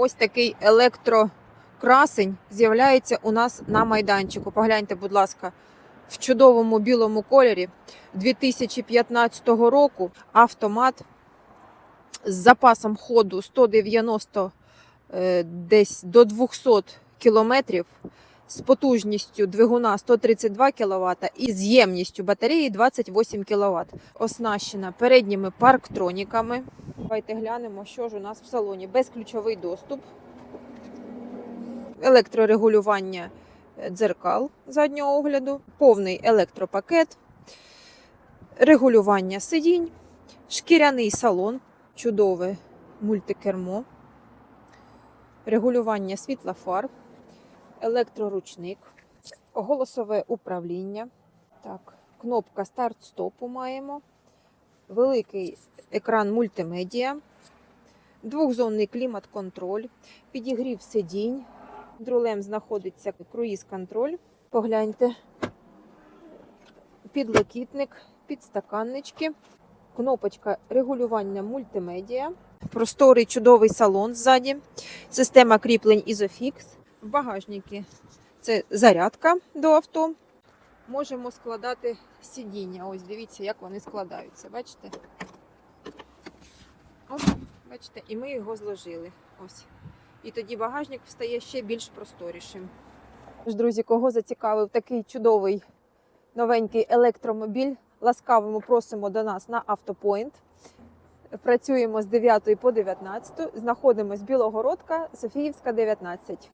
ось такий електрокрасень з'являється у нас на майданчику. Погляньте, будь ласка, в чудовому білому кольорі 2015 року автомат з запасом ходу 190 е, десь до 200 кілометрів з потужністю двигуна 132 кВт і з ємністю батареї 28 кВт. Оснащена передніми парктроніками. Давайте глянемо, що ж у нас в салоні. Безключовий доступ, електрорегулювання е, дзеркал заднього огляду, повний електропакет, регулювання сидінь, шкіряний салон, чудове мультикермо, регулювання світла фар, електроручник, голосове управління. Так, кнопка старт-стопу маємо, великий екран мультимедіа, двохзонний клімат-контроль, підігрів сидінь. Під рулем знаходиться круїз-контроль. Погляньте. Підлокітник, підстаканнички, кнопочка регулювання мультимедіа, просторий чудовий салон ззаді, система кріплень Isofix. В багажнику це зарядка до авто. Можемо складати сидіння. Ось дивіться, як вони складаються. Бачите? Оп, бачите, і ми його зложили. Ось. І тоді багажник стає ще більш просторішим. Тож, друзі, кого зацікавив такий чудовий новенький електромобіль, ласкаво просимо до нас на Автопоінт. Працюємо з 9 по 19, знаходимось Білогородка, Софіївська, 19.